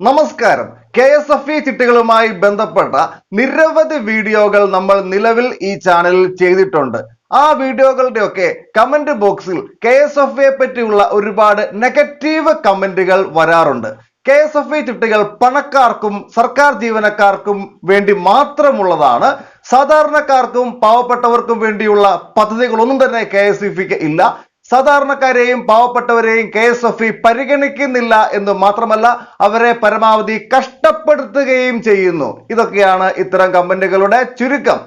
നമസ്കാരം. K S F E ചിട്ടികളുമായി ബന്ധപ്പെട്ട നിരവധി വീഡിയോകൾ നമ്മൾ നിലവിൽ ഈ ചാനലിൽ ചെയ്തിട്ടുണ്ട്. ആ വീഡിയോകളുടെ ഒക്കെ കമന്റ് ബോക്സിൽ കെ എസ് എഫ് എ പറ്റിയുള്ള ഒരുപാട് നെഗറ്റീവ് കമന്റുകൾ വരാറുണ്ട്. കെ എസ് എഫ് ഇ ചിട്ടികൾ പണക്കാർക്കും സർക്കാർ ജീവനക്കാർക്കും വേണ്ടി മാത്രമുള്ളതാണ്. സാധാരണക്കാർക്കും പാവപ്പെട്ടവർക്കും വേണ്ടിയുള്ള പദ്ധതികളൊന്നും തന്നെ കെ എസ് ഇ ഇല്ല. സാധാരണക്കാരെയും പാവപ്പെട്ടവരെയും കെ എസ് എഫ് ഇ പരിഗണിക്കുന്നില്ല എന്ന് മാത്രമല്ല അവരെ പരമാവധി കഷ്ടപ്പെടുത്തുകയും ചെയ്യുന്നു. ഇതൊക്കെയാണ് ഇത്തരം കമ്പനികളുടെ ചുരുക്കം.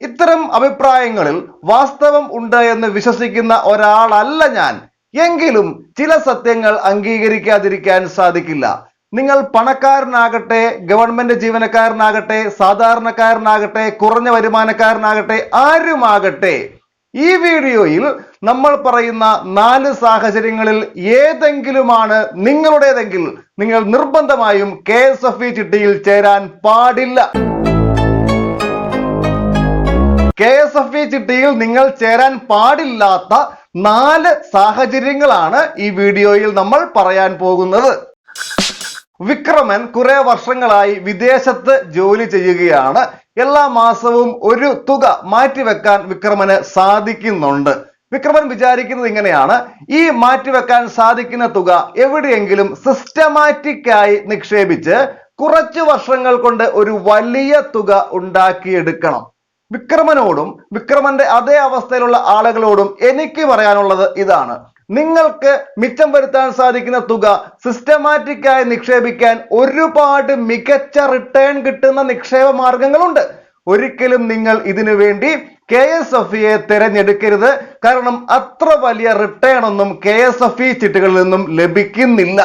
ഇത്തരം അഭിപ്രായങ്ങളിൽ വാസ്തവം ഉണ്ട് എന്ന് വിശ്വസിക്കുന്ന ഒരാളല്ല ഞാൻ. എങ്കിലും ചില സത്യങ്ങൾ അംഗീകരിക്കാതിരിക്കാൻ സാധിക്കില്ല. നിങ്ങൾ പണക്കാരനാകട്ടെ ഗവൺമെന്റ് ജീവനക്കാരനാകട്ടെ സാധാരണക്കാരനാകട്ടെ കുറഞ്ഞ വരുമാനക്കാരനാകട്ടെ ആരുമാകട്ടെ ഈ വീഡിയോയിൽ നമ്മൾ പറയുന്ന നാല് സാഹചര്യങ്ങളിൽ ഏതെങ്കിലുമാണ് നിങ്ങളുടേതെങ്കിൽ നിങ്ങൾ നിർബന്ധമായും കെ എസ് എഫ് ഇ ചിട്ടിയിൽ ചേരാൻ പാടില്ല. കെ എസ് എഫ് ഇ ചിട്ടിയിൽ നിങ്ങൾ ചേരാൻ പാടില്ലാത്ത നാല് സാഹചര്യങ്ങളാണ് ഈ വീഡിയോയിൽ നമ്മൾ പറയാൻ പോകുന്നത്. വിക്രമൻ കുറെ വർഷങ്ങളായി വിദേശത്ത് ജോലി ചെയ്യുകയാണ്. എല്ലാ മാസവും ഒരു തുക മാറ്റിവെക്കാൻ വിക്രമന് സാധിക്കുന്നുണ്ട്. വിക്രമൻ വിചാരിക്കുന്നത് ഇങ്ങനെയാണ്. ഈ മാറ്റിവെക്കാൻ സാധിക്കുന്ന തുക എവിടെയെങ്കിലും സിസ്റ്റമാറ്റിക് ആയി നിക്ഷേപിച്ച് കുറച്ചു വർഷങ്ങൾ കൊണ്ട് ഒരു വലിയ തുക ഉണ്ടാക്കിയെടുക്കണം. വിക്രമനോടും വിക്രമന്റെ അതേ അവസ്ഥയിലുള്ള ആളുകളോടും എനിക്ക് പറയാനുള്ളത് ഇതാണ്. നിങ്ങൾക്ക് മിച്ചം വരുത്താൻ സാധിക്കുന്ന തുക സിസ്റ്റമാറ്റിക് ആയി നിക്ഷേപിക്കാൻ ഒരുപാട് മികച്ച റിട്ടേൺ കിട്ടുന്ന നിക്ഷേപ മാർഗങ്ങളുണ്ട്. ഒരിക്കലും നിങ്ങൾ ഇതിനു വേണ്ടി കെ എസ് എഫ് ഇയെ തിരഞ്ഞെടുക്കരുത്. കാരണം അത്ര വലിയ റിട്ടേൺ ഒന്നും കെ എസ് എഫ് ഇ ചിട്ടുകളിൽ നിന്നും ലഭിക്കുന്നില്ല.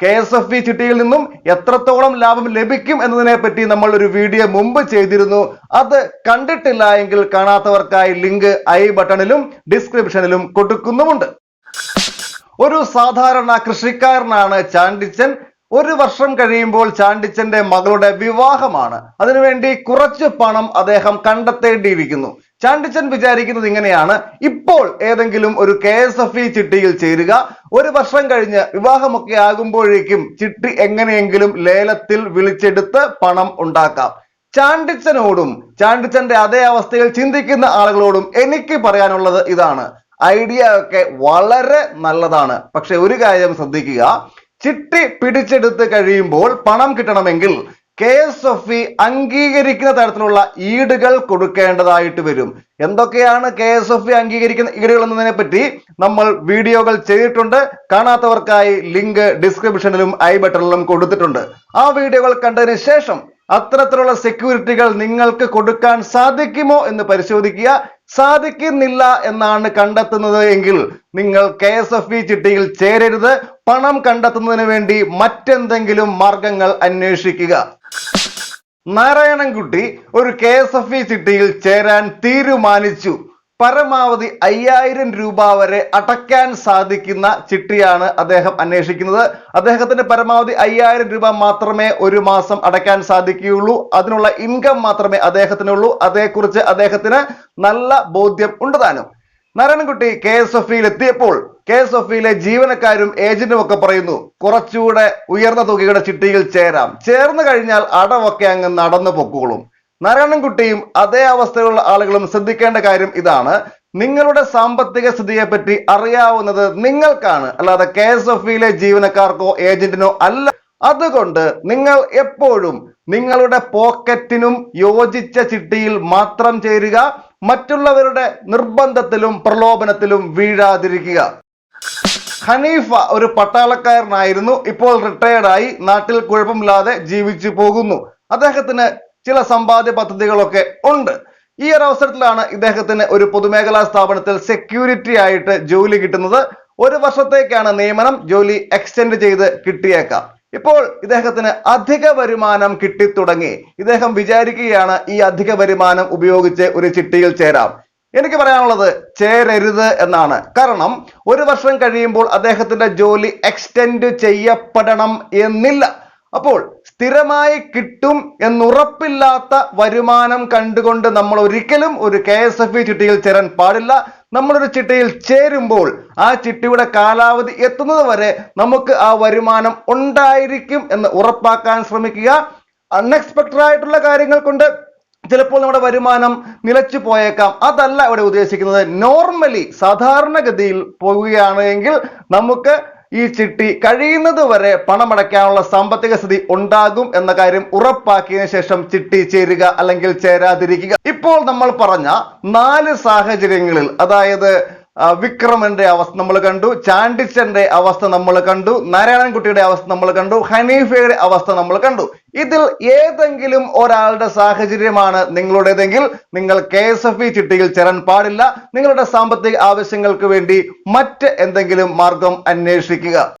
കെ എസ് എഫ് ഇ ചിട്ടിയിൽ നിന്നും എത്രത്തോളം ലാഭം ലഭിക്കും എന്നതിനെ പറ്റി നമ്മൾ ഒരു വീഡിയോ മുമ്പ് ചെയ്തിരുന്നു. അത് കണ്ടിട്ടില്ല എങ്കിൽ കാണാത്തവർക്കായി ലിങ്ക് ഐ ബട്ടണിലും ഡിസ്ക്രിപ്ഷനിലും കൊടുക്കുന്നുമുണ്ട്. ഒരു സാധാരണ കൃഷിക്കാരനാണ് ചാണ്ടിച്ചൻ. ഒരു വർഷം കഴിയുമ്പോൾ ചാണ്ടിച്ചന്റെ മകളുടെ വിവാഹമാണ്. അതിനുവേണ്ടി കുറച്ച് പണം അദ്ദേഹം കണ്ടെത്തേണ്ടിയിരിക്കുന്നു. ചാണ്ടിച്ചൻ വിചാരിക്കുന്നത് ഇങ്ങനെയാണ്. ഇപ്പോൾ ഏതെങ്കിലും ഒരു കെ എസ് എഫ് ഇ ചിട്ടിയിൽ ചേരുക. ഒരു വർഷം കഴിഞ്ഞ് വിവാഹമൊക്കെ ആകുമ്പോഴേക്കും ചിട്ടി എങ്ങനെയെങ്കിലും ലേലത്തിൽ വിളിച്ചെടുത്ത് പണം ഉണ്ടാക്കാം. ചാണ്ടിച്ചനോടും ചാണ്ടിച്ചന്റെ അതേ അവസ്ഥയിൽ ചിന്തിക്കുന്ന ആളുകളോടും എനിക്ക് പറയാനുള്ളത് ഇതാണ്. ഐഡിയ ഒക്കെ വളരെ നല്ലതാണ്. പക്ഷെ ഒരു കാര്യം ശ്രദ്ധിക്കുക. ചിട്ടി പിടിച്ചെടുത്ത് കഴിയുമ്പോൾ പണം കിട്ടണമെങ്കിൽ കെ എസ് എഫ് ഇ അംഗീകരിക്കുന്ന തരത്തിലുള്ള ഈടുകൾ കൊടുക്കേണ്ടതായിട്ട് വരും. എന്തൊക്കെയാണ് കെ എസ് എഫ് ഇ അംഗീകരിക്കുന്ന ഈടുകൾ എന്നതിനെ പറ്റി നമ്മൾ വീഡിയോകൾ ചെയ്തിട്ടുണ്ട്. കാണാത്തവർക്കായി ലിങ്ക് ഡിസ്ക്രിപ്ഷനിലും ഐ ബട്ടണിലും കൊടുത്തിട്ടുണ്ട്. ആ വീഡിയോകൾ കണ്ടതിന് ശേഷം അത്തരത്തിലുള്ള സെക്യൂരിറ്റികൾ നിങ്ങൾക്ക് കൊടുക്കാൻ സാധിക്കുമോ എന്ന് പരിശോധിക്കുക. സാധിക്കുന്നില്ല എന്നാണ് കണ്ടെത്തുന്നത് എങ്കിൽ നിങ്ങൾ കെ എസ് എഫ് ഇ ചിട്ടിയിൽ ചേരരുത്. പണം കണ്ടെത്തുന്നതിന് വേണ്ടി മറ്റെന്തെങ്കിലും മാർഗങ്ങൾ അന്വേഷിക്കുക. നാരായണൻകുട്ടി ഒരു കെ എസ് എഫ് ഇ ചിട്ടിയിൽ ചേരാൻ തീരുമാനിച്ചു. പരമാവധി അയ്യായിരം രൂപ വരെ അടയ്ക്കാൻ സാധിക്കുന്ന ചിട്ടിയാണ് അദ്ദേഹം അന്വേഷിക്കുന്നത്. അദ്ദേഹത്തിന് പരമാവധി അയ്യായിരം രൂപ മാത്രമേ ഒരു മാസം അടയ്ക്കാൻ സാധിക്കുകയുള്ളൂ. അതിനുള്ള ഇൻകം മാത്രമേ അദ്ദേഹത്തിനുള്ളൂ. അതേക്കുറിച്ച് അദ്ദേഹത്തിന് നല്ല ബോധ്യം ഉണ്ട് താനും. നാരായണൻകുട്ടി കെ എസ് എഫ് എത്തിയപ്പോൾ കെ എസ് എഫ് ഇയിലെ ജീവനക്കാരും ഏജന്റും ഒക്കെ പറയുന്നു കുറച്ചുകൂടെ ഉയർന്ന തുകയുടെ ചിട്ടിയിൽ ചേരാം. ചേർന്ന് കഴിഞ്ഞാൽ അടവൊക്കെ അങ്ങ് നടന്നു പൊക്കോളും. നാരായണൻകുട്ടിയും അതേ അവസ്ഥയിലുള്ള ആളുകളും ശ്രദ്ധിക്കേണ്ട കാര്യം ഇതാണ്. നിങ്ങളുടെ സാമ്പത്തിക സ്ഥിതിയെ പറ്റി അറിയാവുന്നത് നിങ്ങൾക്കാണ്. അല്ലാതെ കെ എസ് എഫ് ഇയിലെ ജീവനക്കാർക്കോ ഏജന്റിനോ അല്ല. അതുകൊണ്ട് നിങ്ങൾ എപ്പോഴും നിങ്ങളുടെ പോക്കറ്റിനും യോജിച്ച ചിട്ടിയിൽ മാത്രം ചേരുക. മറ്റുള്ളവരുടെ നിർബന്ധത്തിലും പ്രലോഭനത്തിലും വീഴാതിരിക്കുക. ഹനീഫ ഒരു പട്ടാളക്കാരനായിരുന്നു. ഇപ്പോൾ റിട്ടയർഡായി നാട്ടിൽ കുഴപ്പമില്ലാതെ ജീവിച്ചു പോകുന്നു. അദ്ദേഹത്തിന് ചില സമ്പാദ്യ പദ്ധതികളൊക്കെ ഉണ്ട്. ഈ ഒരു അവസരത്തിലാണ് ഇദ്ദേഹത്തിന് ഒരു പൊതുമേഖലാ സ്ഥാപനത്തിൽ സെക്യൂരിറ്റി ആയിട്ട് ജോലി കിട്ടുന്നത്. ഒരു വർഷത്തേക്കാണ് നിയമനം ജോലി എക്സ്റ്റെൻഡ് ചെയ്ത് കിട്ടിയേക്കാം. ഇപ്പോൾ ഇദ്ദേഹത്തിന് അധിക വരുമാനം കിട്ടിത്തുടങ്ങി. ഇദ്ദേഹം വിചാരിക്കുകയാണ് ഈ അധിക വരുമാനം ഉപയോഗിച്ച് ഒരു ചിട്ടിയിൽ ചേരാം. എനിക്ക് പറയാനുള്ളത് ചേരരുത് എന്നാണ്. കാരണം ഒരു വർഷം കഴിയുമ്പോൾ അദ്ദേഹത്തിന്റെ ജോലി എക്സ്റ്റെൻഡ് ചെയ്യപ്പെടണം എന്നില്ല. അപ്പോൾ സ്ഥിരമായി കിട്ടും എന്നുറപ്പില്ലാത്ത വരുമാനം കണ്ടുകൊണ്ട് നമ്മൾ ഒരിക്കലും ഒരു കെ എസ് എഫ് ഇ ചിട്ടിയിൽ ചേരാൻ പാടില്ല. നമ്മളൊരു ചിട്ടയിൽ ചേരുമ്പോൾ ആ ചിട്ടിയുടെ കാലാവധി എത്തുന്നത് വരെ നമുക്ക് ആ വരുമാനം ഉണ്ടായിരിക്കും എന്ന് ഉറപ്പാക്കാൻ ശ്രമിക്കുക. അൺഎക്സ്പെക്റ്റഡ് ആയിട്ടുള്ള കാര്യങ്ങൾ കൊണ്ട് ചിലപ്പോൾ നമ്മുടെ വരുമാനം നിലച്ചു പോയേക്കാം. അതല്ല ഇവിടെ ഉദ്ദേശിക്കുന്നത്. നോർമലി സാധാരണഗതിയിൽ പോവുകയാണ് എങ്കിൽ നമുക്ക് ഈ ചിട്ടി കഴിയുന്നത് വരെ പണമടയ്ക്കാനുള്ള സാമ്പത്തിക സ്ഥിതി ഉണ്ടാകും എന്ന കാര്യം ഉറപ്പാക്കിയതിനു ശേഷം ചിട്ടി ചേരുക അല്ലെങ്കിൽ ചേരാതിരിക്കുക. ഇപ്പോൾ നമ്മൾ പറഞ്ഞ നാല് സാഹചര്യങ്ങളിൽ അതായത് വിക്രമന്റെ അവസ്ഥ നമ്മൾ കണ്ടു ചാണ്ടിച്ചന്റെ അവസ്ഥ നമ്മൾ കണ്ടു നാരായണൻകുട്ടിയുടെ അവസ്ഥ നമ്മൾ കണ്ടു ഹനീഫയുടെ അവസ്ഥ നമ്മൾ കണ്ടു. ഇതിൽ ഏതെങ്കിലും ഒരാളുടെ സാഹചര്യമാണ് നിങ്ങളുടേതെങ്കിൽ നിങ്ങൾ കെ എസ് എഫ് ഇ ചിട്ടിയിൽ ചേരാൻ പാടില്ല. നിങ്ങളുടെ സാമ്പത്തിക ആവശ്യങ്ങൾക്ക് വേണ്ടി മറ്റ് എന്തെങ്കിലും മാർഗം അന്വേഷിക്കുക.